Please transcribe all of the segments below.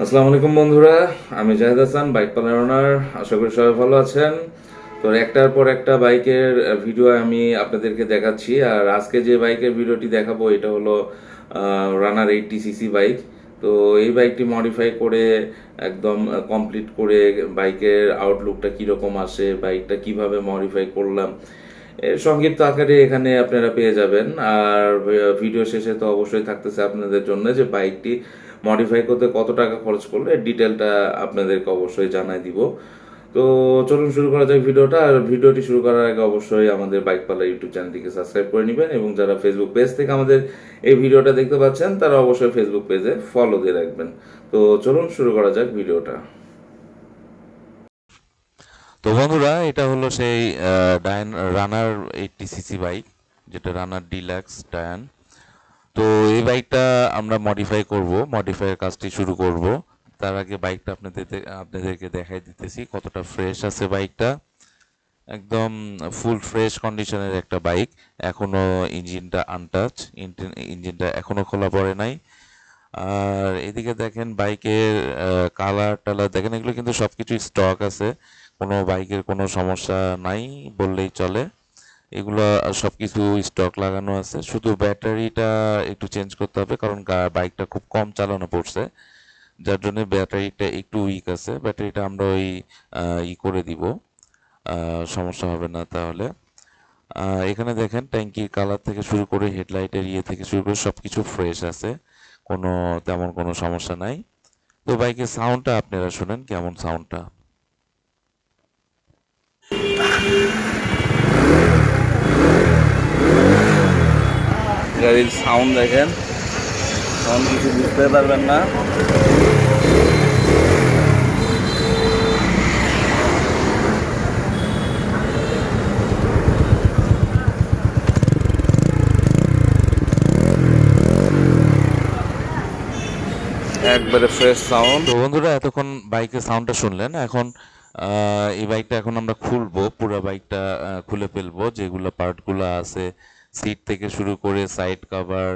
আসসালামু আলাইকুম বন্ধুরা, আমি জাহেদ হাসান, বাইক পালার ওনার। আশা করি সবাই ভালো আছেন। তো একটার পর একটা বাইকের ভিডিও আমি আপনাদেরকে দেখাচ্ছি। আর আজকে যে বাইকের ভিডিওটি দেখাবো, এটা হলো রানার এইটটি সিসি বাইক। তো এই বাইকটি মডিফাই করে, একদম কমপ্লিট করে বাইকের আউটলুকটা কীরকম আসে, বাইকটা কীভাবে মডিফাই করলাম, এর সংক্ষিপ্ত আকারে এখানে আপনারা পেয়ে যাবেন। আর ভিডিও শেষে তো অবশ্যই থাকতেছে আপনাদের জন্য যে বাইকটি মডিফাই করতে কত টাকা খরচ করলে ডিটেলটা আপনাদেরকে অবশ্যই জানাই দিব। তো চলুন শুরু করা যাক ভিডিওটা। আর ভিডিওটি শুরু করার আগে অবশ্যই আমাদের বাইক পালা ইউটিউব চ্যানেলটিকে সাবস্ক্রাইব করে নেবেন এবং যারা ফেসবুক পেজ থেকে আমাদের এই ভিডিওটা দেখতে পাচ্ছেন, তারা অবশ্যই ফেসবুক পেজে ফলো দিয়ে রাখবেন। তো চলুন শুরু করা যাক ভিডিওটা। তো বন্ধুরা, এটা হলো সেই ডায়ান রানার এইটটি সিসি বাইক যেটা রানার ডিলাক্স ডায়ান তো এই বাইকটা আমরা মডিফাই করব মডিফাইয়ের কাজটি শুরু করব। তার আগে বাইকটা আপনাদের আপনাদেরকে দেখাই দিতেছি কতটা ফ্রেশ আছে বাইকটা একদম ফুল ফ্রেশ কন্ডিশনের একটা বাইক এখনও ইঞ্জিনটা আনটাচ ইঞ্জিনটা এখনও খোলা পড়ে নাই। আর এদিকে দেখেন বাইকের কালার টালার, দেখেন এগুলো কিন্তু সবকিছু স্টক আছে, কোনো বাইকের কোনো সমস্যা নাই বললেই চলে। এগুলো সবকিছু স্টক লাগানো আছে। শুধু ব্যাটারিটা একটু চেঞ্জ করতে হবে, কারণ বাইকটা খুব কম চালানো পড়ছে। যার জন্য ব্যাটারিটা একটু উইক আছে। ব্যাটারিটা আমরা ওই ই করে দিব। সমস্যা হবে না তাহলে। এখানে দেখেন ট্যাঙ্কির কালার থেকে শুরু করে হেডলাইটের ইয়ে থেকে শুরু করে সব কিছু ফ্রেশ আছে। কোনো, তেমন কোনো সমস্যা নাই। তো বাইকের সাউন্ডটা আপনারা শোনেন, কেমন সাউন্ডটা গাড়ির সাউন্ড দেখেন। সাউন্ড কিছু বুঝতে পারবেন না। একবারে ফ্রেশ সাউন্ড তো বন্ধুরা, এতক্ষণ বাইকের সাউন্ডটা শুনলেন। এখন এই বাইকটা এখন আমরা খুলবো, পুরো বাইকটা খুলে ফেলব। যেগুলো পার্টগুলো আছে সিট থেকে শুরু করে সাইড কভার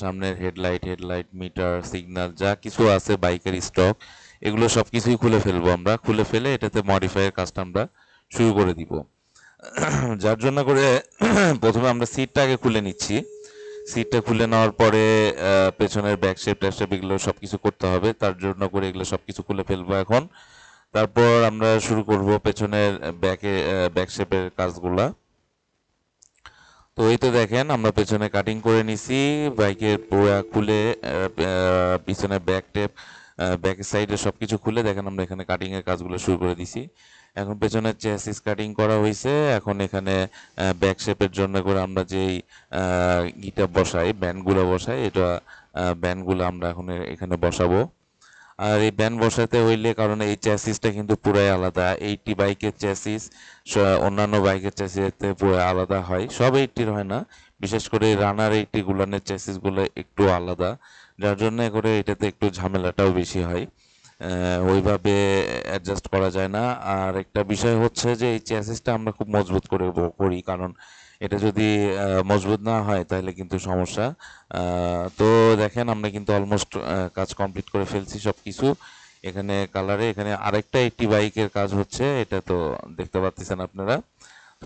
সামনের হেডলাইট হেডলাইট, মিটার, সিগন্যাল, যা কিছু আছে, বাইকের স্টক, এগুলো সব কিছুই খুলে ফেলব আমরা। খুলে ফেলে এটাতে মডিফাইয়ের কাজটা আমরা শুরু করে দিব। যার জন্য করে প্রথমে আমরা সিটটা আগে খুলে নিচ্ছি। সিটটা খুলে নেওয়ার পরে পেছনের ব্যাক শেপ, ট্যাক এগুলো সব কিছু করতে হবে। তার জন্য করে এগুলো সব কিছু খুলে ফেলব এখন। তারপর আমরা শুরু করব পেছনের ব্যাকে ব্যাক শেপের কাজগুলা। তো এই তো দেখেন, আমরা পেছনে কাটিং করে নিছি। বাইকের পুরা খুলে পিছনে ব্যাক টেপ ব্যাক সাইডে সব কিছু খুলে দেখেন আমরা এখানে কাটিং এর কাজগুলো শুরু করে দিছি। এখন পেছনের চেসিস কাটিং করা হয়েছে এখন এখানে ব্যাক শেপের জন্য করে আমরা যেই গিটা বসাই ব্যান্ডগুলো বসাই, এটা ব্যান্ডগুলো আমরা এখন এখানে বসাবো। আর এই ব্যান বসাতে হইলে কারণ এই চ্যাসিসটা কিন্তু পুরাই আলাদা। এইটি বাইকের চ্যাসিস অন্যান্য বাইকের চ্যাসিসতে পুরো আলাদা হয়। সব এইটির হয় না, বিশেষ করে রানার এইটি গুলানের চ্যাসিসগুলো একটু আলাদা। যার জন্য করে এটাতে একটু ঝামেলাটাও বেশি হয়। ওইভাবে অ্যাডজাস্ট করা যায় না। আর একটা বিষয় হচ্ছে যে এই চ্যাসিসটা আমরা খুব মজবুত করে করি। কারণ এটা যদি মজবুত না হয়, তাহলে কিন্তু সমস্যা। তো দেখেন, আমরা কিন্তু অলমোস্ট কাজ কমপ্লিট করে ফেলছি সব কিছু এখানে কালারে এখানে আরেকটা একটি বাইকের কাজ হচ্ছে, এটা তো দেখতে পাচ্ছেন আপনারা।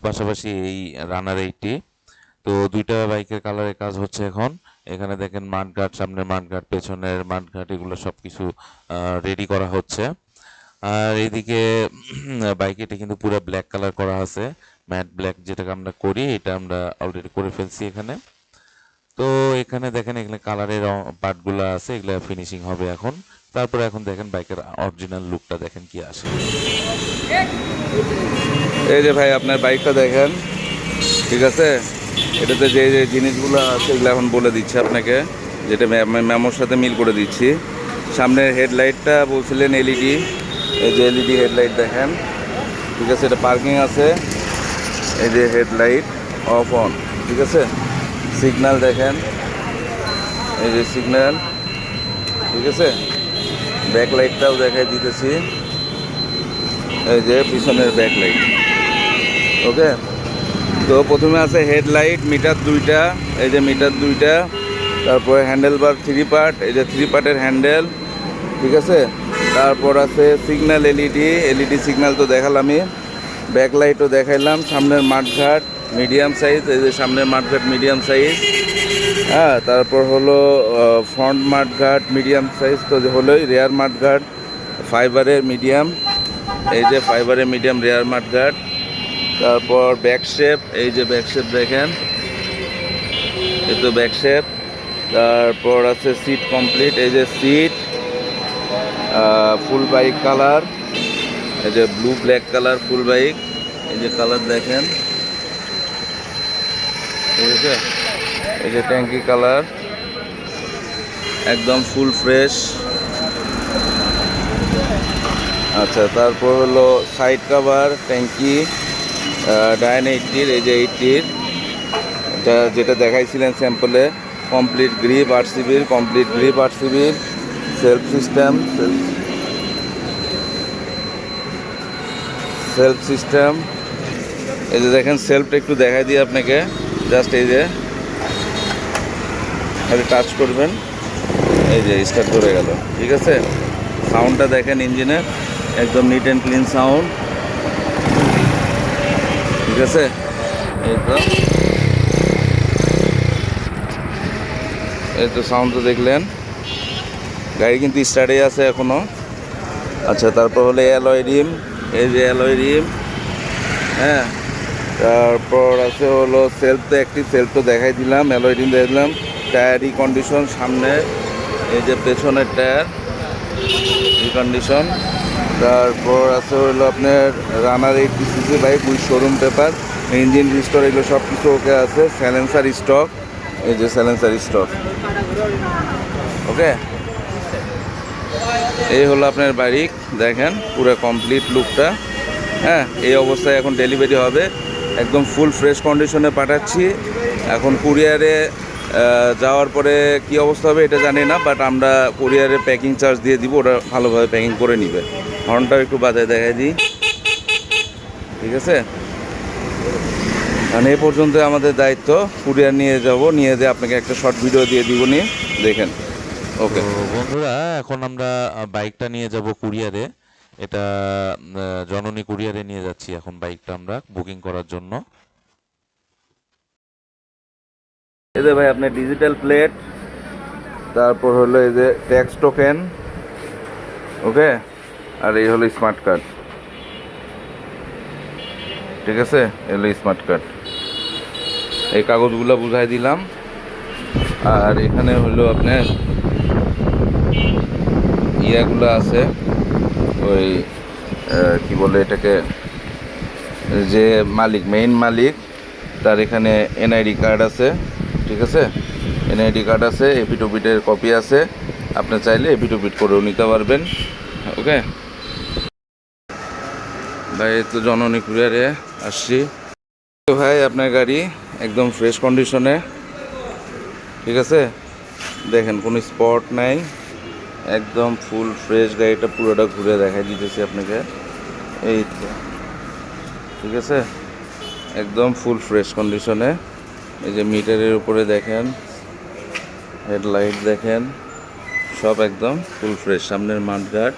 পাশাপাশি এই রানার এইটি। তো দুইটা বাইকের কালারের কাজ হচ্ছে এখন। এখানে দেখেন মাঠঘাট সামনের মাঠঘাট পেছনের মাঠঘাট এগুলো সব কিছু রেডি করা হচ্ছে। আর এইদিকে, বাইক এটা কিন্তু পুরো ব্ল্যাক কালার করা আছে। ম্যাট ব্ল্যাক যেটাকে আমরা করি, এটা আমরা অলরেডি করে ফেলছি এখানে। তো এখানে দেখেন, এখানে কালারের পার্টগুলো আছে, এগুলো ফিনিশিং হবে এখন। তারপরে এখন দেখেন বাইকের অরিজিনাল লুকটা দেখেন কি আসে। এই যে ভাই, আপনার বাইকটা দেখেন, ঠিক আছে? এটাতে যে যে জিনিসগুলো আছে, এগুলো এখন বলে দিচ্ছি আপনাকে, যেটা ম্যামোর সাথে মিল করে দিচ্ছি। সামনের হেডলাইটটা বলছিলেন এলইডি, এই যে এলইডি হেডলাইট দেখেন, ঠিক আছে? এটা পার্কিং আছে। এই যে হেডলাইট অফ অন, ঠিক আছে? সিগন্যাল দেখেন। এই যে সিগন্যাল ঠিক আছে? ব্যাকলাইটটাও দেখাই দিতেছি। এই যে পিছনের ব্যাকলাইট, ওকে? তো প্রথমে আছে হেডলাইট, মিটার দুইটা, এই যে মিটার দুইটা, তারপরে হ্যান্ডেল বার থ্রি পার্ট, এই যে থ্রি পার্টের হ্যান্ডেল, ঠিক আছে? তারপর আছে সিগন্যাল এলইডি এলইডি সিগন্যাল তো দেখালামই। ব্যাকলাইটও দেখাইলাম, সামনের মাঠঘাট মিডিয়াম সাইজ এই যে সামনের মাঠঘাট মিডিয়াম সাইজ হ্যাঁ তারপর হলো ফ্রন্ট মাঠঘাট মিডিয়াম সাইজ তো হলোই রেয়ার মাঠঘাট ফাইবারের মিডিয়াম এই যে ফাইবারের মিডিয়াম রেয়ার মাঠঘাট। তারপর ব্যাক শেপ এই যে ব্যাক শেপ দেখেন, এই তো ব্যাক শেপ তারপর আছে সিট কমপ্লিট এই যে সিট ফুল বাইক কালার এই যে blue black colour full bike এই যে কালার দেখেন। ঠিক আছে এই যে ট্যাঙ্কি কালার একদম ফুল ফ্রেশ আচ্ছা তারপর হলো সাইড কভার ট্যাঙ্কি ডায়ন এইটটির এই যে এইটটির এটা যেটা দেখাইছিলেন স্যাম্পলে কমপ্লিট গ্রিপ আরসিবির কমপ্লিট গ্রিপ আরসিবির সেলফ সিস্টেম সেলফ সিস্টেম। এই যে দেখেন, সেলফটা একটু দেখাই দিই আপনাকে। জাস্ট এই যে। খালি টাচ করবেন। এই যে স্টার্ট করে গেল। ঠিক আছে? সাউন্ডটা দেখেন ইঞ্জিনের একদম নিট অ্যান্ড ক্লিন সাউন্ড ঠিক আছে? এই তো এই তো সাউন্ড তো দেখলেন। গাড়ি কিন্তু স্টার্টে আছে এখনও আচ্ছা তারপর হলো অ্যালয় রিম এই যে অ্যালয় রিম হ্যাঁ? তারপর আছে হলো সেলফ তো একটি, সেলফ তো দেখাই দিলাম, অ্যালয় রিম দেখাই দিলাম। টায়ারি কন্ডিশন সামনে, এই যে পেছনের টায়ার কন্ডিশন তারপর আছে হলো আপনার Runner eighty CC bike with showroom paper engine restore এগুলো সব কিছু ওকে আছে স্যালেন্সার স্টক এই যে স্যালেন্সার স্টক ওকে এই হলো আপনার বাড়ি, দেখেন, পুরো কমপ্লিট লুকটা হ্যাঁ এই অবস্থায় এখন ডেলিভারি হবে। একদম ফুল ফ্রেশ কন্ডিশনে পাঠাচ্ছি। এখন কুরিয়ারে যাওয়ার পরে কি অবস্থা হবে এটা জানি না বাট আমরা কুরিয়ারে প্যাকিং চার্জ দিয়ে দিব ওটা ভালোভাবে প্যাকিং করে নিবে। হর্নটাও একটু বাজায় দেখাই দিই। ঠিক আছে? মানে এ পর্যন্ত আমাদের দায়িত্ব। কুরিয়ার নিয়ে যাব, নিয়ে যে আপনাকে একটা শর্ট ভিডিও দিয়ে দিব নিয়ে দেখেন। ওকে। বন্ধুরা এখন আমরা বাইকটা নিয়ে যাব কুরিয়ারে। এটা জননী কুরিয়ারে নিয়ে যাচ্ছি এখন বাইকটা আমরা বুকিং করার জন্য। এই যে ভাই আপনার ডিজিটাল প্লেট তারপর হলো এই যে ট্যাক্স টোকেন ওকে? আর এই হলো স্মার্ট কার্ড ঠিক আছে? এই হলো স্মার্ট কার্ড এই কাগজগুলো বুঝাই দিলাম। আর এখানে হলো আপনার ইয়াগুলো আছে, ওই কি বলে এটাকে, যে মালিক মেইন মালিক, তার এখানে এনআইডি কার্ড আছে, ঠিক আছে? এনআইডি কার্ড আছে এপিটোপিটের কপি আছে, আপনি চাইলে এপিটোপিট করেও নিতে পারবেন, ওকে? ভাই তো জননী কুরিয়ারে আসছি। ভাই, আপনার গাড়ি একদম ফ্রেশ কন্ডিশনে ঠিক আছে? দেখেন, কোনো স্পট নাই। একদম ফুল ফ্রেশ গাড়িটা পুরোটা ঘুরে দেখাই দিতেছি আপনাকে। এই তো ঠিক আছে? একদম ফুল ফ্রেশ কন্ডিশনে এই যে মিটারের উপরে দেখেন হেডলাইট দেখেন, সব একদম ফুল ফ্রেশ সামনের মাঠঘাট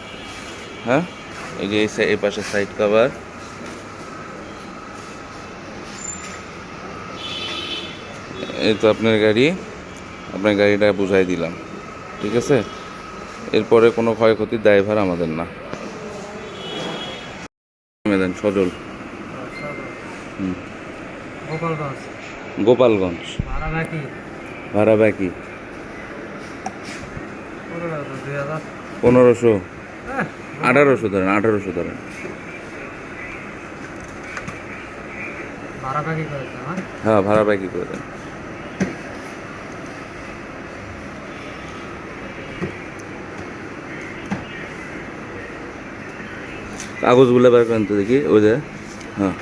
হ্যাঁ? এই যে এই পাশে সাইড কভার এই তো আপনার গাড়ি। আপনার গাড়িটা বুঝাই দিলাম। ঠিক আছে? এরপরে কোনো ক্ষয়ক্ষতির দায়ভার আমাদের না। দেন সজল। গোপালগঞ্জ। ভাড়া বাকি পনেরোশো হ্যাঁ, আঠারোশো ধরেন আঠারোশো ধরেন। হ্যাঁ? ভাড়া বাকি করে দেন। কাগজগুলো বার করেন তো দেখি, ওই যে হ্যাঁ।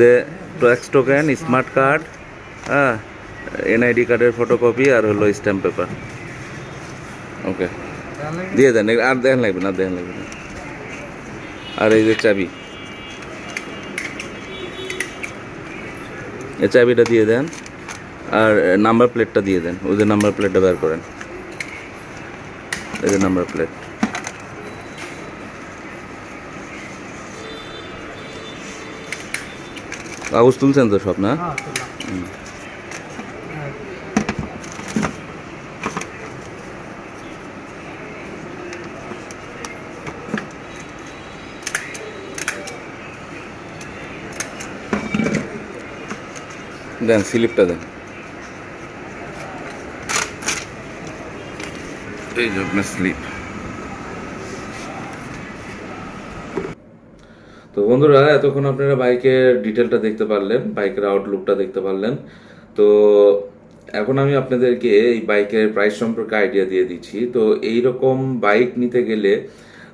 যে ট্যাক্স টোকেন স্মার্ট কার্ড হ্যাঁ এনআইডি কার্ডের ফটোকপি আর হলো স্ট্যাম্প পেপার ওকে দিয়ে দেন আর দেখেন লাগবে না দেখেন লাগবে না। আর এই যে চাবি। এই চাবিটা দিয়ে দেন, আর নাম্বার প্লেটটা দিয়ে দেন ওদের নাম্বার প্লেটটা বের করেন। এদের নাম্বার প্লেট কাগজ তুলছেন তো সব না? হ্যাঁ। দেন স্লিপটা দেন। এই যে আপনার স্লিপ তো বন্ধুরা, এতক্ষণ আপনারা বাইকের ডিটেলটা দেখতে পারলেন, বাইকের আউটলুকটা দেখতে পারলেন। তো এখন আমি আপনাদেরকে এই বাইকের প্রাইস সম্পর্কে আইডিয়া দিয়ে দিচ্ছি। তো এই রকম বাইক নিতে গেলে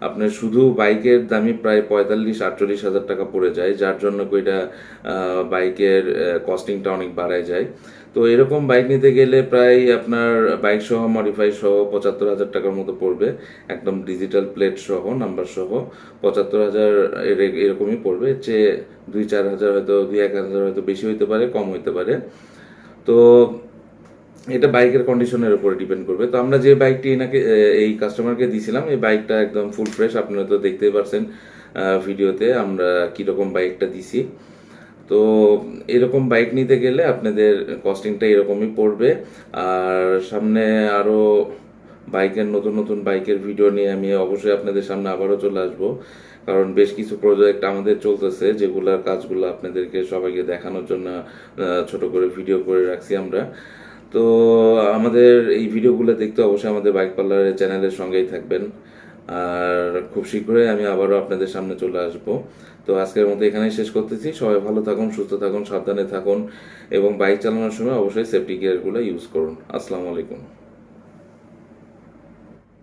আপনার শুধু বাইকের দামই প্রায় পঁয়তাল্লিশ আটচল্লিশ হাজার টাকা পড়ে যায় যার জন্য আহ, বাইকের কস্টিংটা অনেক বাড়ায় যায়। তো এরকম বাইক নিতে গেলে প্রায় আপনার বাইক সহ মডিফাই সহ পঁচাত্তর হাজার টাকার মতো পড়বে। একদম ডিজিটাল প্লেট সহ নাম্বার সহ পঁচাত্তর হাজার এর- এরকমই পড়বে। চেয়ে দুই চার হাজার হয়তো দুই এক হাজার হয়তো বেশি হইতে পারে কম হইতে পারে। তো এটা বাইকের কন্ডিশনের উপরে ডিপেন্ড করবে। তো আমরা যে বাইকটি এনাকে এই কাস্টমারকে দিয়েছিলাম এই বাইকটা একদম ফুল ফ্রেশ আপনারা তো দেখতেই পারছেন ভিডিওতে আমরা কীরকম বাইকটা দিছি। তো এরকম বাইক নিতে গেলে আপনাদের কস্টিংটা এরকমই পড়বে। আর সামনে আরও বাইকের নতুন নতুন বাইকের ভিডিও নিয়ে আমি অবশ্যই আপনাদের সামনে আবারও চলে আসব। কারণ বেশ কিছু প্রজেক্ট আমাদের চলতেছে, যেগুলোর কাজগুলো আপনাদেরকে সবাইকে দেখানোর জন্য ছোট করে ভিডিও করে রাখছি আমরা। তো আমাদের এই ভিডিওগুলো দেখতে অবশ্যই আমাদের বাইক পার্লারের চ্যানেলের সঙ্গেই থাকবেন। আর খুব শীঘ্রই আমি আবারও আপনাদের সামনে চলে আসব। তো আজকের মতো এখানেই শেষ করতেছি। সবাই ভালো থাকুন, সুস্থ থাকুন, সাবধানে থাকুন এবং বাইক চালানোর সময় অবশ্যই সেফটি গিয়ারগুলো ইউজ করুন। আসসালামু আলাইকুম।